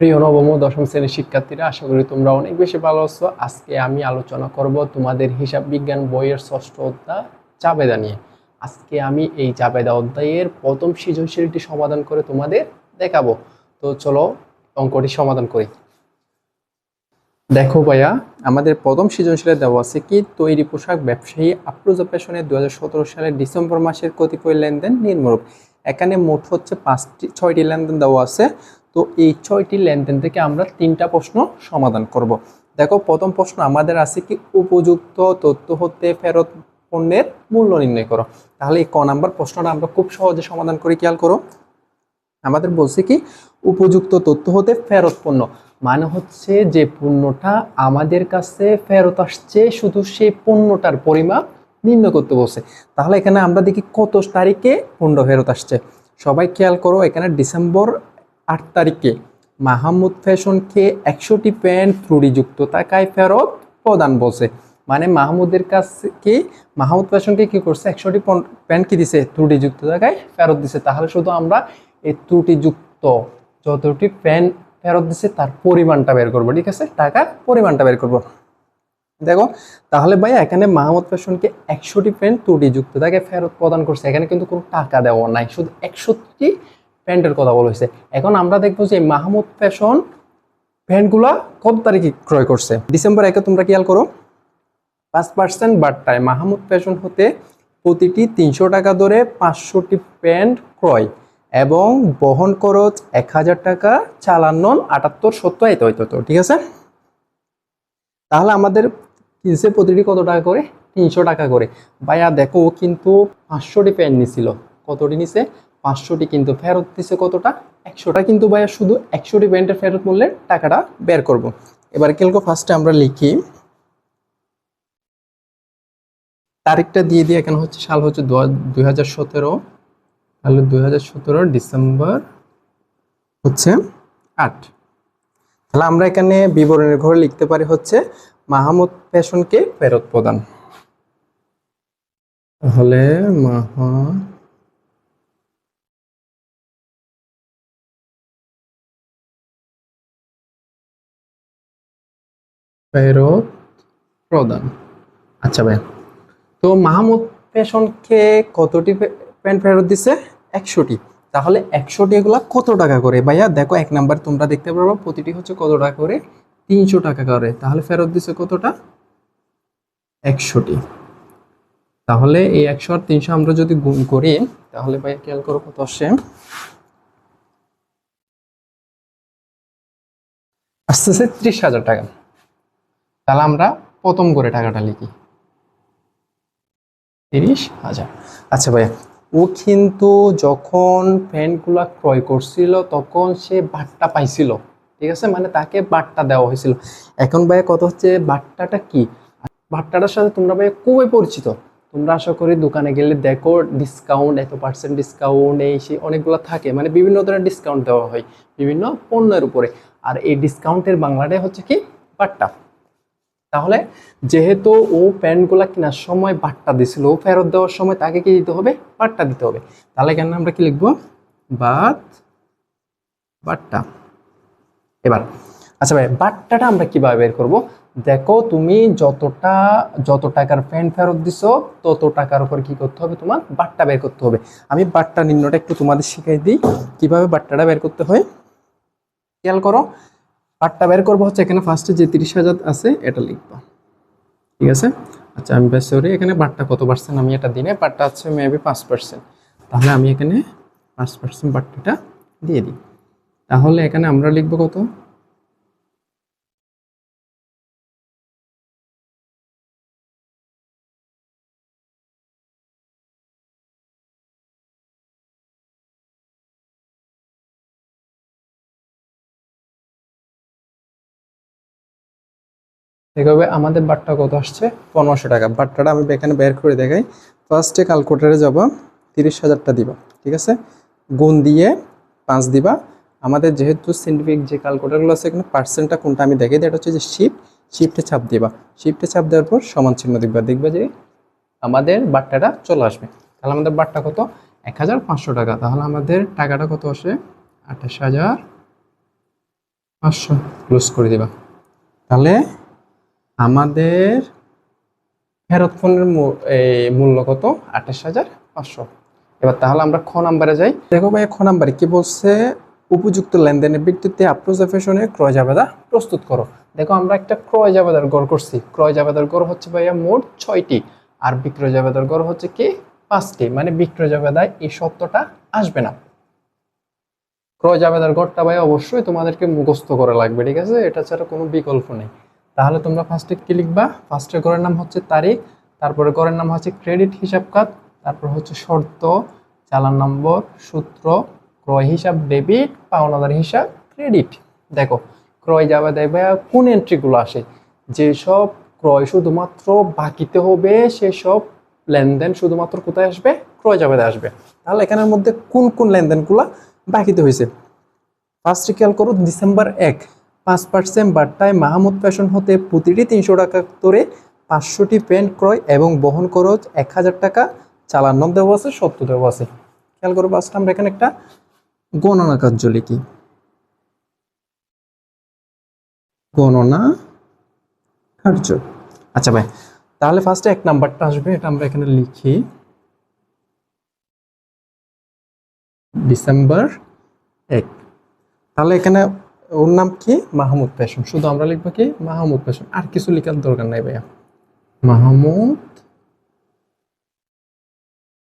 প্রিয় নবম দশম শ্রেণির শিক্ষার্থীরা, আশা করি তোমরা অনেক বেশি ভালো আছো। আজকে আমি আলোচনা করব তোমাদের হিসাব বিজ্ঞান বইয়ের ষষ্ঠ অধ্যায় চাবেদা নিয়ে। আজকে আমি এই চাবেদা অধ্যায়ের প্রথম সৃজনশীলটি সমাধান করে তোমাদের দেখাবো। তো চলো অঙ্কটি সমাধান করি। দেখো ভাইয়া, আমাদের প্রথম সৃজনশীলে দেওয়া আছে কি, তৈরি পোশাক ব্যবসায়ী আফরোজা ফ্যাশনের দু সালের ডিসেম্বর মাসের কতিপয় লেনদেন নির্মূলক এখানে মোট হচ্ছে পাঁচটি, ছয়টি লেনদেন দেওয়া আছে। তো এই ছয়টি লেনদেন থেকে আমরা তিনটা প্রশ্ন সমাধান করব। দেখো, প্রথম প্রশ্ন, আমাদের আছে কি উপযুক্ত তথ্য হতে ফেরত পণ্যের মূল্য নির্ণয় করো। তাহলে এই ক নাম্বার প্রশ্নটা আমরা খুব সহজে সমাধান করে খেয়াল করো। আমাদের বলছে কি, উপযুক্ত তথ্য হতে ফেরত পণ্য মানে হচ্ছে যে পণ্যটা আমাদের কাছে ফেরত আসছে, শুধু সেই পণ্যটার পরিমাপ নির্ণয় করতে বলছে। তাহলে এখানে আমরা দেখি কত তারিখে পণ্য ফেরত আসছে। সবাই খেয়াল করো, এখানে ডিসেম্বর আট তারিখে। মাহমুদ ফ্যাশনকে একশোটি প্যান্ট ত্রুটিযুক্ত টাকায় ফেরত প্রদান বলছে। মানে মাহমুদের কাছে, মাহমুদ ফ্যাশনকে কি করছে? একশোটি প্যান্ট কি দিছে? ত্রুটিযুক্ত টাকায় ফেরত দিছে। তাহলে শুধু আমরা এই ত্রুটিযুক্ত যতটি প্যান্ট ফেরত দিছে, তার পরিমাণটা বের করব, ঠিক আছে? টাকার পরিমাণটা বের করব। দেখো, তাহলে ভাই, এখানে মাহমুদ ফ্যাশনকে একশোটি প্যান্ট ত্রুটিযুক্ত তাকে ফেরত প্রদান করছে। এখানে কিন্তু কোনো টাকা দেওয়া নাই। শুধু একশোটি প্যান্টের কথা বলা হয়েছে। এখন আমরা দেখব যে মাহমুদ ফ্যাশন প্যান্টগুলা কত তারিখে ক্রয় করছে? ডিসেম্বর একে তোমরা খেয়াল করো। পাঁচ পার্সেন্ট বার্তায় মাহমুদ ফ্যাশন হতে প্রতিটি তিনশো টাকা ধরে পাঁচশোটি প্যান্ট ক্রয় এবং বহন খরচ এক হাজার টাকা চালান আটাত্তর, সত্তর, এত হইতো তো ঠিক আছে? তাহলে আমাদের কিনছে প্রতিটি কত টাকা করে? তিনশো টাকা করে। ভাইয়া, দেখো কিন্তু পাঁচশোটি প্যান্ট নিছিল। কতটি নিছে? পাঁচশোটি কিন্তু ফেরত দিছে কতটা? একশোটা কিন্তু ভাইয়া শুধু একশোটি প্যান্টের ফেরত মূল্যের টাকাটা বের করব। এবার কেলকো ফার্স্টে আমরা লিখি। তারিখটা দিয়ে দিয়ে এখানে হচ্ছে সাল হচ্ছে দুই হাজার সতেরো। তাহলে দুই হাজার সতেরো ডিসেম্বর হচ্ছে আট। তাহলে আমরা এখানে বিবরণের ঘরে লিখতে পারি হচ্ছে মাহমুদ ফ্যাশনকে ফেরত প্রদান। তাহলে মাহা ফেরত প্রদান। আচ্ছা ভাই, তো মাহমুদ ফ্যাশনকে কতটি প্যান্ট ফেরত দিছে? একশোটি। তাহলে একশোটি এগুলা কত টাকা করে? ভাইয়া, দেখো এক নাম্বার তোমরা দেখতে পারব, প্রতিটি হচ্ছে কত টাকা করে? তিনশো টাকা করে। তাহলে ফেরত দিছে কতটা? একশোটি। তাহলে এই একশো আর তিনশো আমরা যদি গুণ করি, তাহলে ভাইয়া খেয়াল করো কত আসে? আসতেছে ত্রিশ হাজার টাকা। তাহলে আমরা প্রথম করে টাকাটা লিখি। তিরিশ হাজার। আচ্ছা ভাইয়া, ও কিন্তু যখন প্যান্টগুলো ক্রয় করছিল, তখন সে বাট্টা পাইছিল। ঠিক আছে? মানে তাকে বাট্টা দেওয়া হয়েছিল। এখন ভাইয়া কত হচ্ছে বাট্টাটা কি? বাট্টাটার সাথে তোমরা ভাইয়া খুবই পরিচিত। তোমরা আশা করি দোকানে গেলে দেখো ডিসকাউন্ট এত পার্সেন্ট ডিসকাউন্ট এই সে অনেকগুলো থাকে। মানে বিভিন্ন ধরনের ডিসকাউন্ট দেওয়া হয় বিভিন্ন পণ্যের উপরে। আর এই ডিসকাউন্টের বাংলাটাই হচ্ছে কি? বাট্টা। তাহলে যেহেতু ও প্যান্টগুলো কেনার সময় বাট্টা দিছিল, ও ফেরত দেওয়ার সময় তাকে কি দিতে হবে? বাট্টা দিতে হবে। তাহলে এখানে আমরা কি লিখব? বাদ বাট্টা। এবার আচ্ছা ভাই, বাট্টাটা আমরা কীভাবে বের করব? দেখো, তুমি যতটা, যত টাকার প্যান্ট ফেরত দিছো, তত টাকার উপর কি করতে হবে তোমার? বাট্টা বের করতে হবে। আমি বাট্টা নিম্নটা একটু তোমাদের শিখাই দিই। কীভাবে বাট্টাটা বের করতে হয়? খেয়াল করো পাটটা বের করব হচ্ছে এখানে ফার্স্টে যে তিরিশ হাজার আছে, এটা লিখব। ঠিক আছে? আচ্ছা আমি বেশ সরি এখানে পার্টটা কত পার্সেন্ট আমি এটা দিনে পার্টটা হচ্ছে মেবি পাঁচ পার্সেন্ট তাহলে আমি এখানে পাঁচ পার্সেন্ট বাট্টাটা দিয়ে দিই। তাহলে এখানে আমরা লিখব কত? এভাবে আমাদের বাট্টা কত আসছে? পনেরোশো টাকা। বাট্টাটা আমি এখানে বের করে দেখাই। ফার্স্টে ক্যালকুলেটারে যাব, তিরিশ হাজারটা দিবা, ঠিক আছে? গুণ দিয়ে পাঁচ দিবা। আমাদের যেহেতু সিন্ডিফিক যে ক্যালকুলেটারগুলো আছে, এখানে পার্সেন্টটা কোনটা আমি দেখাই, এটা হচ্ছে যে শিফট শিফটে চাপ দিবা। শিফটে চাপ দেওয়ার পর সমান চিহ্ন দিবা দেখবা যে আমাদের বাট্টাটা চলে আসবে। তাহলে আমাদের বাট্টা কত? এক হাজার পাঁচশো টাকা। তাহলে আমাদের টাকাটা কত আসে? আঠাশ হাজার পাঁচশো। ক্লোজ করে দিবা। তাহলে আমাদের ফেরত ফোনের মূল্য কত? আঠাশ হাজার পাঁচশো। এবার তাহলে আমরা খ নাম্বারে যাই। দেখো ভাই, খ নাম্বারে কি বলছে? উপযুক্ত লেনদেনের ভিত্তিতে আপ্রোজা ফ্যাশনে ক্রয় জাবেদা প্রস্তুত করো। দেখো, আমরা একটা ক্রয় জাবেদার গড় করছি। ক্রয় জাবেদার গড় হচ্ছে ভাইয়া মোট ছয়টি। আর বিক্রয় জাবেদার গড় হচ্ছে কি? পাঁচটি। মানে বিক্রয় জাবেদায় এই সত্যটা আসবে না। ক্রয় জাবেদার গড়টা ভাই অবশ্যই তোমাদেরকে মুখস্থ করা লাগবে, ঠিক আছে? এটা ছাড়া কোনো বিকল্প নেই। তাহলে তোমরা ফার্স্টে কি লিখবা? ফার্স্টে গড়ের নাম হচ্ছে তারিখ, তারপরে গড়ের নাম হচ্ছে ক্রেডিট হিসাব খাত, তারপর হচ্ছে শর্ত, চালান নম্বর, সূত্র, ক্রয় হিসাব ডেবিট পাওনাদার হিসাব ক্রেডিট দেখো, ক্রয় যাবে দেখবে কোন এন্ট্রিগুলো আসে? যেসব ক্রয় শুধুমাত্র বাকিতে হবে সেসব লেনদেন শুধুমাত্র কোথায় আসবে? ক্রয় যাবে আসবে। তাহলে এখানের মধ্যে কোন কোন লেনদেনগুলো বাকিতে হয়েছে ফার্স্ট খেয়াল করো ডিসেম্বর এক। পাঁচ পার্সেন্ট বার্তায় মাহমুদ ফ্যাশন হতে প্রতিটি তিনশো টাকা করে পাঁচশোটি প্যান্ট ক্রয় এবং বহন খরচ এক হাজার টাকা চালানো দেওয়া আছে, সত্য দেওয়া আছে। খেয়াল করো ফার্স্ট আমরা এখানে একটা গণনা কার্য লিখি। গণনা কার্য। আচ্ছা ভাই, তাহলে ফার্স্টে এক নাম্বারটা আসবে, এটা আমরা এখানে লিখি। ডিসেম্বর এক। তাহলে এখানে ওর নাম কি? মাহমুদ পেশন শুধু আমরা লিখব কি? মাহমুদ পেশন আর কিছু লেখার দরকার নাই ভাইয়া। মাহমুদ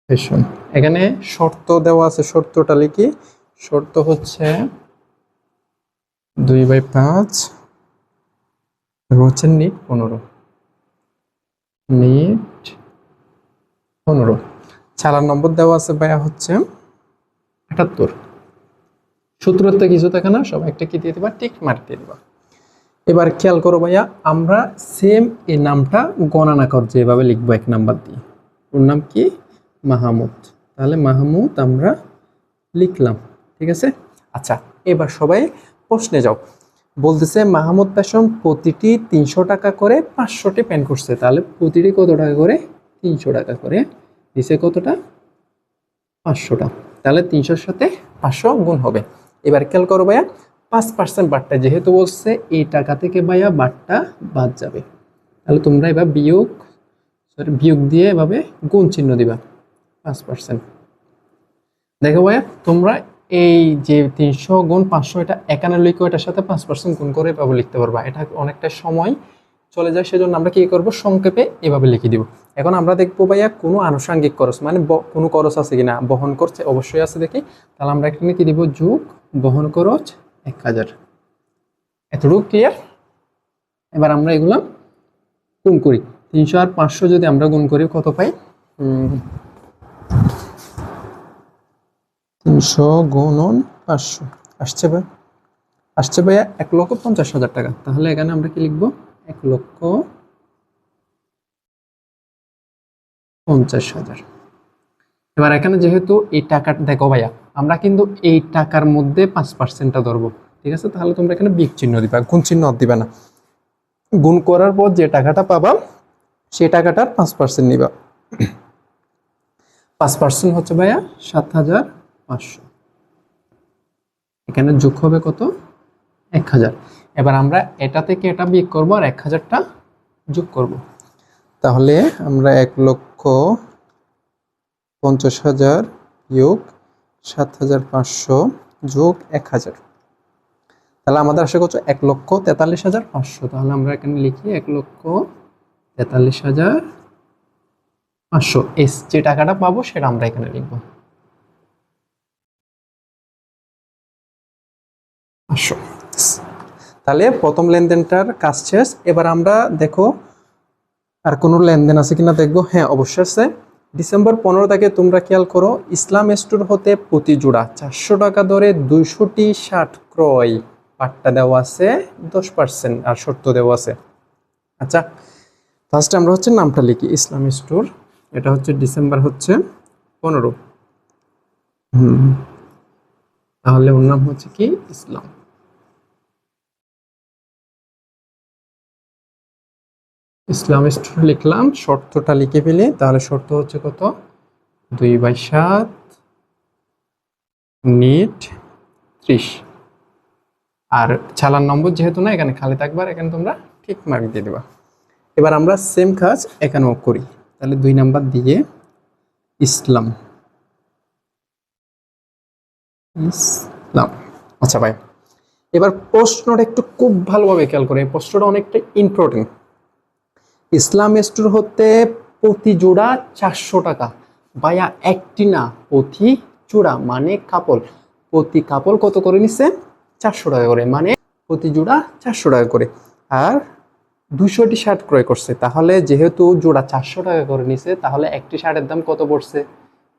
পেশন এখানে শর্ত দেওয়া আছে। শর্তটা লিখি। শর্ত হচ্ছে দুই বাই পাঁচ হচ্ছে নিট পনেরো। নিট পনেরো। চালার নম্বর দেওয়া আছে ভাইয়া হচ্ছে আটাত্তর। সূত্রতে কিছু থাকে না, সব একটা কি দিয়ে দিবা? টিক মার্ক দিয়ে দিবা। এবার খেয়াল করো ভাইয়া, আমরা সেম এই নামটা গণনা কর যেভাবে লিখব এক নাম্বার দিয়ে। ওর নাম কি? মাহমুদ। তাহলে মাহমুদ আমরা লিখলাম, ঠিক আছে? আচ্ছা এবার সবাই প্রশ্নে যাও। বলতেছে, মাহমুদ পেশন প্রতিটি তিনশো টাকা করে পাঁচশোটি প্যান করছে। তাহলে প্রতিটি কত টাকা করে? তিনশো টাকা করে। দিছে কতটা? পাঁচশোটা। তাহলে তিনশোর সাথে পাঁচশো গুণ হবে। এবার খেয়াল করো ভাইয়া, পাঁচ পার্সেন্ট বাটটা যেহেতু বলছে, এই টাকা থেকে ভাইয়া বাটটা বাদ যাবে। তাহলে তোমরা এবার বিয়োগ সরি বিয়োগ দিয়ে এভাবে গুণ চিহ্ন দিবা, পাঁচ পার্সেন্ট দেখো ভাইয়া, তোমরা এই যে তিনশো গুণ পাঁচশো, এটা লিখো এটার সাথে পাঁচ পার্সেন্ট গুণ করে এভাবে লিখতে পারবা। এটা অনেকটা সময় চলে যায়, সেজন্য আমরা কি করব? সংক্ষেপে এভাবে লিখে দিব। এখন আমরা দেখব ভাইয়া, কোনো আনুষঙ্গিক খরচ মানে কোনো খরচ আছে কিনা? বহন করছে, অবশ্যই আছে দেখি। তাহলে আমরা এখানে কি দিব, যোগ বহন খরচ এক হাজার। এতটুকু ক্লিয়ার এবার আমরা এগুলো গুণ করি। তিনশো আর পাঁচশো যদি আমরা গুণ করি, কত পাই? তিনশো গুণন পাঁচশো। আসছে ভাই? আসছে ভাইয়া এক লক্ষ পঞ্চাশ হাজার টাকা। তাহলে এখানে আমরা কি লিখব? এক লক্ষ পঞ্চাশ হাজার। এবার এখানে যেহেতু এই টাকাটা দেখো ভাইয়া, আমরা কিন্তু এই টাকার মধ্যে পাঁচ পার্সেন্টটা ধরবো, ঠিক আছে? তাহলে তোমরা এখানে বিগ চিহ্ন দিবা, গুণ চিহ্ন দিবা না। গুণ করার পর যে টাকাটা পাবা, সেই টাকাটার পাঁচ পার্সেন্ট নিবা। পাঁচ পার্সেন্ট হচ্ছে ভাইয়া সাত হাজার পাঁচশো। এখানে যোগ হবে কত? এক হাজার। এবার আমরা এটা থেকে এটা বিয়োগ করব আর এক হাজারটা যোগ করব। তাহলে আমরা এক লক্ষ পঞ্চাশ হাজার বিয়োগ সাত হাজার পাঁচশো যোগ এক হাজার। তাহলে আমাদের আসে কত এক লক্ষ তেতাল্লিশ হাজার পাঁচশো। তাহলে আমরা এখানে লিখি এক লক্ষ তেতাল্লিশ হাজার পাঁচশো। এস, যে টাকাটা পাবো সেটা আমরা এখানে লিখব। পাঁচশো। তাহলে প্রথম লেনদেনটার কাজ শেষ। এবার আমরা দেখো আর কোনো লেনদেন আছে কিনা দেখব। হ্যাঁ অবশ্যই আছে। ডিসেম্বর পনেরো তারিখে তোমরা খেয়াল করো, ইসলাম স্টোর হতে প্রতি জোড়া চারশো টাকা ধরে দুইশোটি শার্ট ক্রয়। পাট্টা দেওয়া আছে দশ পার্সেন্ট আর শর্ত দেওয়া আছে। আচ্ছা ফার্স্টে আমরা হচ্ছে নামটা লিখি, ইসলাম স্টোর। এটা হচ্ছে ডিসেম্বর হচ্ছে পনেরো। হুম, তাহলে ওর নাম হচ্ছে কি? ইসলাম। ইসলাম স্টোর লিখলাম, শর্তটা লিখে ফেলি, তাহলে শর্ত হচ্ছে কত? দুই বাই সাত, নিট ত্রিশ। আর চালান নম্বর যেহেতু না, এখানে খালি থাকবার এখানে তোমরা ঠিক মার্ক দিয়ে দেবা। এবার আমরা সেম কাজ এখানেও করি। তাহলে দুই নাম্বার দিয়ে ইসলাম। ইসলাম। আচ্ছা ভাই, এবার প্রশ্নটা একটু খুব ভালোভাবে খেয়াল করে প্রশ্নটা অনেকটা ইম্পর্টেন্ট ইসলাম স্টোর হতে প্রতি জোড়া চারশো টাকা, ভাইয়া একটি না, প্রতি জোড়া মানে কাপল। প্রতি কাপল কত করে নিচ্ছে চারশো টাকা করে মানে প্রতি জোড়া চারশো টাকা করে। আর দুশোটি শার্ট ক্রয় করছে, তাহলে যেহেতু জোড়া চারশো টাকা করে নিছে, তাহলে একটি শার্টের দাম কত পড়ছে?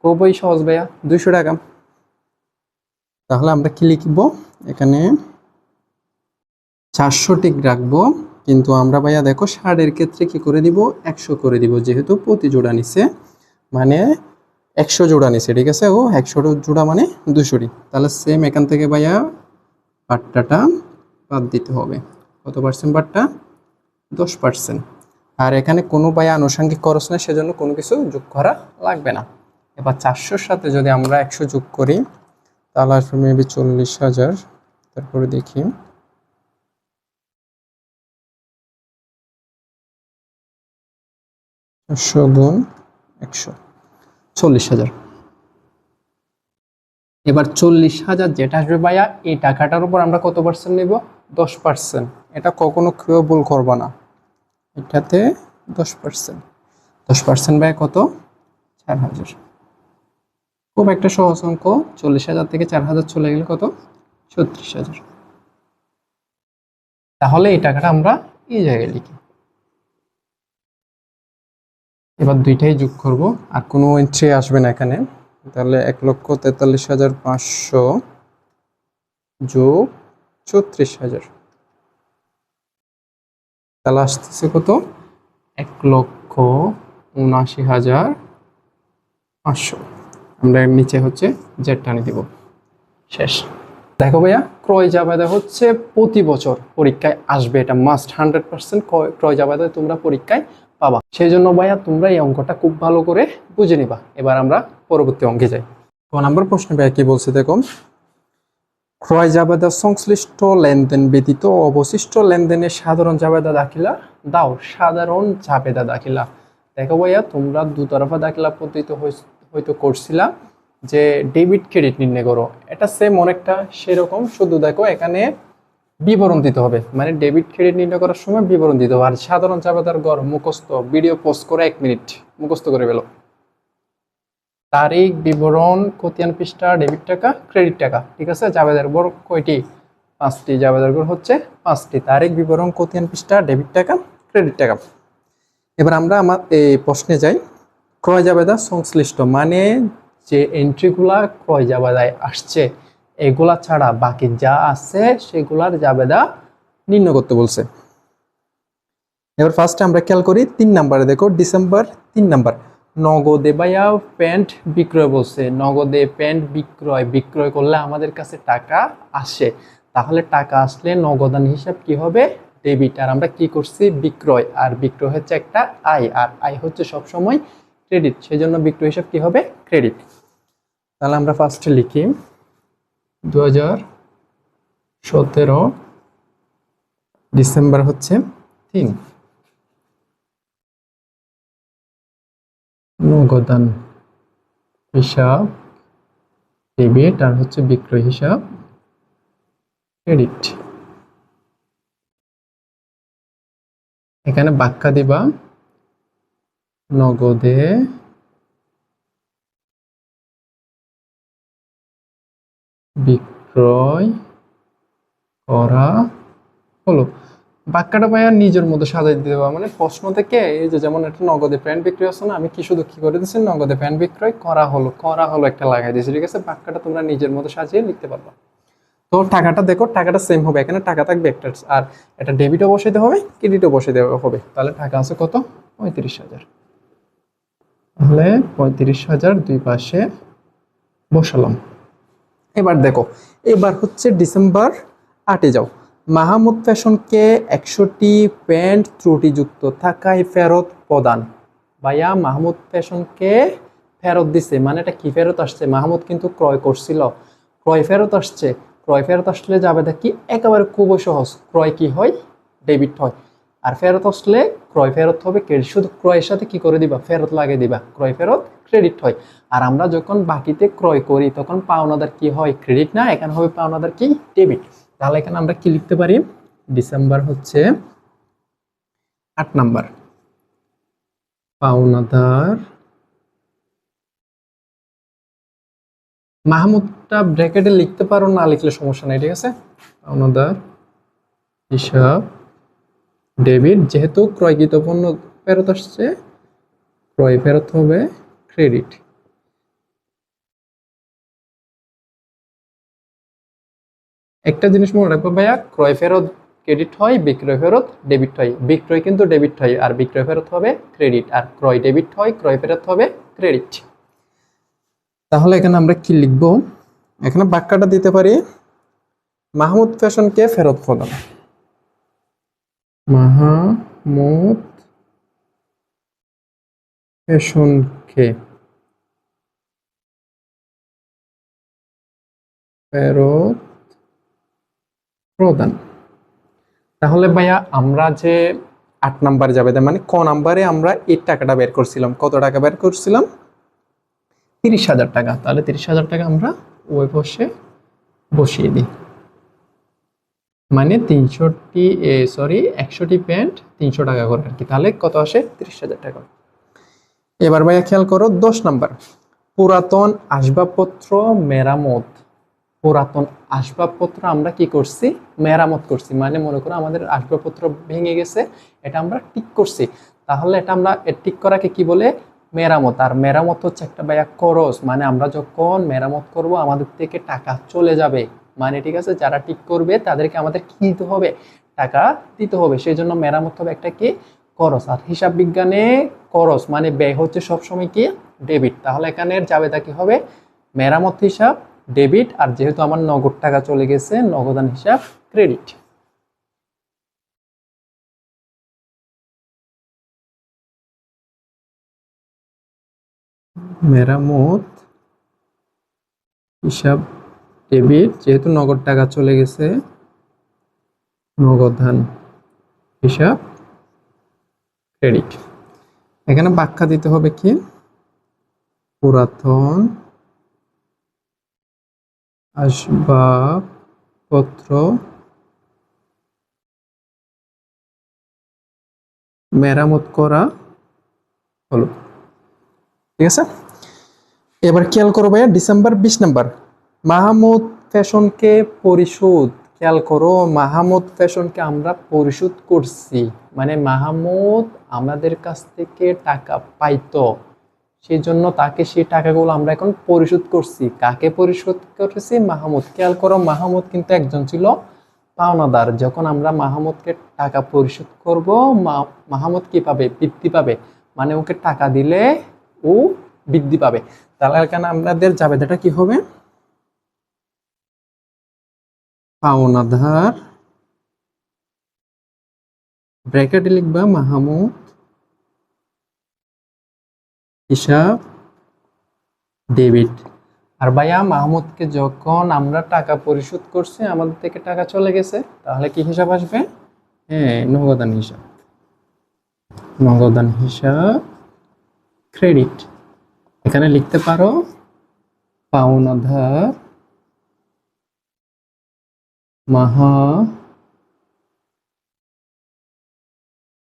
খুবই সহজ, ভাইয়া, দুইশো টাকা। তাহলে আমরা কি লিখব? এখানে চারশোটি রাখব। কিন্তু আমরা ভাইয়া দেখো শার্টের ক্ষেত্রে কি করে দিব একশো করে দিব, যেহেতু প্রতি জোড়া নিছে মানে একশো জোড়া নিছে, ঠিক আছে? ও একশো জোড়া মানে দুশোটি তাহলে সেম এখান থেকে ভাইয়া পাট্টাটা বাদ দিতে হবে। কত পার্সেন্ট পাট্টা দশ পার্সেন্ট আর এখানে কোনো ভাইয়া আনুষঙ্গিক খরচ নেই, সেজন্য কোনো কিছু যোগ করা লাগবে না। এবার চারশোর সাথে যদি আমরা একশো যোগ করি, তাহলে আসবে মেবি চল্লিশ হাজার, তারপরে দেখি। চারশো গুণ একশো। চল্লিশ হাজার। এবার চল্লিশ হাজার যেটা আসবে ভাইয়া, এই টাকাটার উপর আমরা কত পার্সেন্ট নেব? দশ পার্সেন্ট এটা কখনো কেউ ভুল করব না। এটাতে দশ পার্সেন্ট দশ পার্সেন্ট ভাই কত? চার হাজার। খুব একটা সহজ অঙ্ক। চল্লিশ হাজার থেকে চার হাজার চলে গেলে কত? ছত্রিশ হাজার। তাহলে এই টাকাটা আমরা এই জায়গায় লিখি। এবার দুইটাই যোগ করব। আর কোনো এন্ট্রি আসবে না এখানে। তাহলে এক লক্ষ তেতাল্লিশ হাজার পাঁচশো যোগ চৌত্রিশ হাজার। তাহলে আসতেছে কত? এক লক্ষ উনআশি হাজার পাঁচশো। আমরা নিচে হচ্ছে জেড টানি দিব। শেষ। দেখো ভাইয়া, ক্রয় জাবেদা হচ্ছে প্রতি বছর পরীক্ষায় আসবে। এটা মাস্ট হান্ড্রেড পার্সেন্ট ক্রয় জাবেদা তোমরা পরীক্ষায় পাবা। সেই জন্য ভাইয়া তোমরা এই অঙ্কটা খুব ভালো করে বুঝে নিবা। এবার আমরা পরবর্তী অঙ্কে যাই। ক নাম্বার প্রশ্ন ভাইয়া কি বলছে দেখো ক্রয় জাবেদা সংশ্লিষ্ট লেনদেন ব্যতীত অবশিষ্ট লেনদেনের সাধারণ জাবেদা দাখিলা দাও, সাধারণ জাবেদা দাখিলা। দেখো ভাইয়া, তোমরা দুতরফা দাখিলা পদ্ধতি হয়তো করছিলা যে ডেবিট ক্রেডিট নির্ণয় করো। এটা সেম অনেকটা সেরকম, শুধু দেখো এখানে বিবরণ দিতে হবে। মানে ডেবিট ক্রেডিট নির্ণয় করার সময় বিবরণ দিতে হবে। আর সাধারণ জাবেদার গড় মুখস্থ ভিডিও পোস্ট করে এক মিনিট মুখস্থ করে ফেলো। তারিখ, বিবরণ, খতিয়ান পৃষ্ঠা ডেবিট টাকা ক্রেডিট টাকা। ঠিক আছে? জাবেদার গড় কয়টি? পাঁচটি। জাবেদার গড় হচ্ছে পাঁচটি। তারিখ, বিবরণ, খতিয়ান পৃষ্ঠা ডেবিট টাকা ক্রেডিট টাকা। এবার আমরা আমার এই প্রশ্নে যাই। ক্রয় জাবেদা সংশ্লিষ্ট। মানে যে এন্ট্রিগুলা ক্রয় জাবেদায় আসছে এগুলা ছাড়া বাকি যা আছে সেগুলার জাবেদা নির্ণয় করতে বলছে। এবার ফার্স্টে আমরা খেয়াল করি, তিন নাম্বারে দেখো ডিসেম্বর তিন নাম্বার। নগদে ভাইয়া প্যান্ট বিক্রয় বলছে। নগদে প্যান্ট বিক্রয় বিক্রয় করলে আমাদের কাছে টাকা আসে। তাহলে টাকা আসলে নগদান হিসাব কি হবে? ডেবিট আর আমরা কি করছি? বিক্রয়। আর বিক্রয় হচ্ছে একটা আয়। আর আয় হচ্ছে সবসময় ক্রেডিট সেই জন্য বিক্রয় হিসাব কি হবে? ক্রেডিট তাহলে আমরা ফার্স্টে লিখি। দু সতেরো ডিসেম্বর হচ্ছে তিন। নগদান হিসাব ডেবিট আর হচ্ছে বিক্রয় হিসাব ক্রেডিট এখানে বাক্যা দিবা। নগদে বিক্রয় করা হলো। বাক্যটা ভাইয়া নিজের মতো সাজাই দিতে পারব মানে প্রশ্ন থেকে এই যে যেমন একটা নগদে প্যান্ট বিক্রি হচ্ছে না, আমি কি শুধু কি করে দিচ্ছি নগদে প্যান্ট বিক্রয় করা হলো করা হলো একটা লাগাই দিয়েছি, ঠিক আছে? বাক্যটা তোমরা নিজের মতো সাজিয়ে লিখতে পারবা। তো টাকাটা দেখো, টাকাটা সেম হবে। এখানে টাকা থাকবে একটা আর এটা ডেবিটও বসাইতে হবে ক্রেডিটও দেওয়া হবে। তাহলে টাকা আছে কত? পঁয়ত্রিশ হাজার। তাহলে পঁয়ত্রিশ হাজার দুই পাশে বসালাম। এবার দেখো, এবার হচ্ছে ডিসেম্বর আটে যাও। মাহমুদ ফ্যাশনকে একশোটি প্যান্ট ত্রুটিযুক্ত থাকায় ফেরত প্রদান। ভাইয়া, মাহমুদ ফ্যাশনকে ফেরত দিছে মানে এটা কি? ফেরত আসছে। মাহমুদ কিন্তু ক্রয় করছিল। ক্রয় ফেরত আসছে। ক্রয় ফেরত আসলে যাবে দেখি, একেবারে খুবই সহজ। ক্রয় কি হয়? ডেবিট হয়। আর ফেরত আসলে ক্রয় ফেরত হবে শুধু ক্রয়ের সাথে কি করে দিবা? ফেরত লাগিয়ে দিবা। ক্রয় ফেরত ক্রেডিট হয়। আর আমরা যখন বাকিতে ক্রয় করি, তখন পাওনাদার কি হয়? ক্রেডিট না, এখানে হবে পাওনাদার কি? ডেবিট তাহলে এখানে আমরা কি লিখতে পারি? ডিসেম্বর হচ্ছে আট নাম্বার। পাওনাদার মাহমুদটা ব্র্যাকেটে লিখতে পারো, না লিখলে সমস্যা নেই, ঠিক আছে? পাওনাদার হিসাব ডেবিট যেহেতু ক্রয়কৃত পণ্য ফেরত আসছে, ক্রয় ফেরত হবে ক্রেডিট একটা জিনিস মনে রাখব ভাইয়া, ক্রয় ফেরত ক্রেডিট হয়, বিক্রয় ফেরত ডেবিট হয়। বিক্রয় কিন্তু ডেবিট হয়, আর বিক্রয় ফেরত হবে ক্রেডিট আর ক্রয় ডেবিট হয়, ক্রয় ফেরত হবে ক্রেডিট তাহলে এখানে আমরা কি লিখব? এখানে বাক্যটা দিতে পারি, মাহমুদ ফ্যাশনকে ফেরত প্রদান। মাহমুদ ফ্যাশনকে ফেরত প্রদান। তাহলে ভাইয়া আমরা যে আট নাম্বার যাবে মানে ক নাম্বারে আমরা এই টাকাটা বের করছিলাম। কত টাকা বের করছিলাম? তিরিশ হাজার টাকা। তাহলে তিরিশ হাজার টাকা আমরা ওই বসে বসিয়ে দিই। মানে তিনশোটি সরি একশোটি প্যান্ট তিনশো টাকা করে আর কি। তাহলে কত আসে? তিরিশ হাজার টাকা। এবার ভাইয়া খেয়াল করো, দশ নাম্বার। পুরাতন আসবাবপত্র, মেরামত পুরাতন আসবাবপত্র আমরা কি করছি? মেরামত করছি। মানে মনে করো আমাদের আসবাবপত্র ভেঙে গেছে, এটা আমরা ঠিক করছি। তাহলে এটা আমরা ঠিক করাকে কি বলে? মেরামত। আর মেরামত হচ্ছে একটা ভাইয়া খরচ। মানে আমরা যখন মেরামত করব, আমাদের থেকে টাকা চলে যাবে। মানে ঠিক আছে, যারা ঠিক করবে, তাদেরকে আমাদের কি দিতে হবে? টাকা দিতে হবে। সেই জন্য মেরামত হবে একটা কি? খরচ। আর হিসাব বিজ্ঞানে খরচ মানে ব্যয় হচ্ছে সবসময় কি? ডেবিট। তাহলে এখানে যাবে তা কি হবে? মেরামত হিসাব ডেবিট আর যেহেতু আমার নগদ টাকা চলে গেছে, নগদান হিসাব ক্রেডিট। মেরামত, হিসাব, ডেবিট, যেহেতু নগদ টাকা চলে গেছে, নগদান হিসাব ক্রেডিট। এখানে ব্যাখ্যা দিতে হবে কি? পুরাতন আসবাবপত্র, মেরামত করা হলো। ঠিক আছে? এবার খেয়াল করো ভাইয়া, ডিসেম্বর বিশ নাম্বার। মাহমুদ ফ্যাশনকে পরিশোধ। খেয়াল করো, মাহমুদ ফ্যাশনকে আমরা পরিশোধ করছি। মানে মাহমুদ আমাদের কাছ থেকে টাকা পাইতো। সেই জন্য তাকে সেই টাকাগুলো আমরা এখন পরিশোধ করছি। কাকে পরিশোধ করেছি? মাহমুদ খেয়াল করো, মাহমুদ কিন্তু একজন ছিল পাওনাদার। যখন আমরা মাহমুদকে টাকা পরিশোধ করব মাহমুদ কি পাবে? বৃদ্ধি পাবে। মানে ওকে টাকা দিলে ও বৃদ্ধি পাবে। তাহলে এখানে আমাদের জাবেদাটা কি হবে? পাওনাদার। ব্র্যাকেটে লিখবা মাহমুদ হিসাব ডেবিট আর ভাইয়া, মাহমুদকে যখন আমরা টাকা পরিশোধ করছি, আমাদের থেকে টাকা চলে গেছে, তাহলে কি হিসাব আসবে? হ্যাঁ নগদান হিসাব। নগদান হিসাব, ক্রেডিট। এখানে লিখতে পারো পাওনাধার মাহা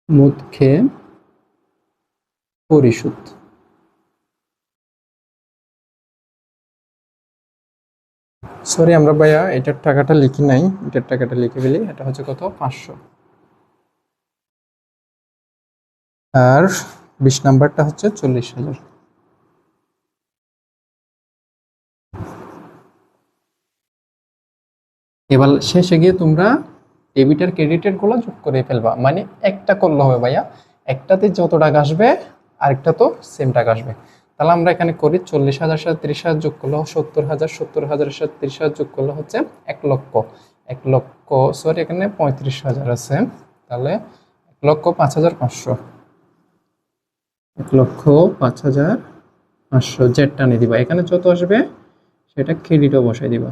মুদকে পরিশোধ। সরি আমরা ভাইয়া, এটার টাকাটা লিখি নাই। এটার টাকাটা লিখে ফেলি। এটা হচ্ছে কত? পাঁচশো। আর বিশ নাম্বারটা হচ্ছে চল্লিশ হাজার। এবার শেষে গিয়ে তোমরা ডেবিট আর ক্রেডিটেরগুলো যোগ করে ফেলবা। মানে একটা করলে হবে ভাইয়া। একটাতে যত টাকা আসবে, আরেকটা তো সেম টাকা আসবে। তাহলে আমরা এখানে করি চল্লিশ হাজার সাথে ত্রিশ হাজার যোগ করলে সত্তর হাজার, সত্তর হাজারের সাথে ত্রিশ হাজার যোগ করলে হচ্ছে এক লক্ষ। এক লক্ষ সরি এখানে পঁয়ত্রিশ হাজার আছে। তাহলে এক লক্ষ পাঁচ হাজার পাঁচশো। এক লক্ষ পাঁচ হাজার পাঁচশো জেড টানে দিবা। এখানে যত আসবে সেটা ক্রেডিটও বসাই দিবা।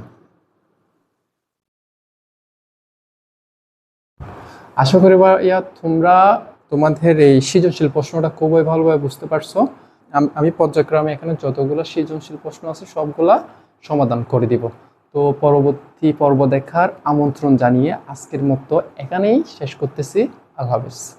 আশা করি ইয়া তোমরা তোমাদের এই সৃজনশীল প্রশ্নটা খুবই ভালোভাবে বুঝতে পারছ। আমি পর্যায়ক্রমে এখানে যতগুলো সৃজনশীল প্রশ্ন আছে সবগুলা সমাধান করে দিব। তো পরবর্তী পর্ব দেখার আমন্ত্রণ জানিয়ে আজকের মতো এখানেই শেষ করতেছি। আল্লাহ হাফিজ।